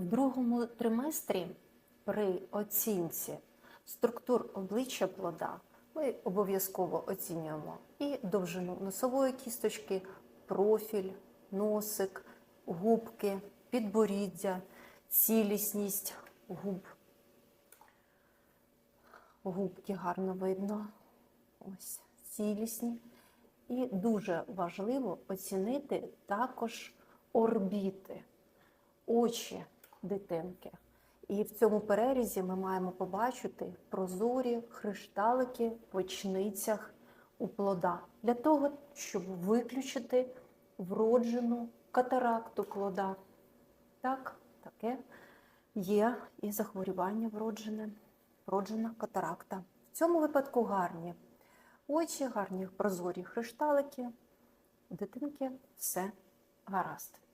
В другому триместрі при оцінці структур обличчя плода ми обов'язково оцінюємо і довжину носової кісточки, профіль, носик, губки, підборіддя, цілісність губ. Губки гарно видно. Ось цілісні. І дуже важливо оцінити також орбіти, очі дитинки. І в цьому перерізі ми маємо побачити прозорі хришталики в очницях у плода для того, щоб виключити вроджену катаракту плода. Так, таке є і захворювання вроджене, вроджена катаракта. В цьому випадку гарні очі, гарні прозорі хришталики. У дитинки все гаразд.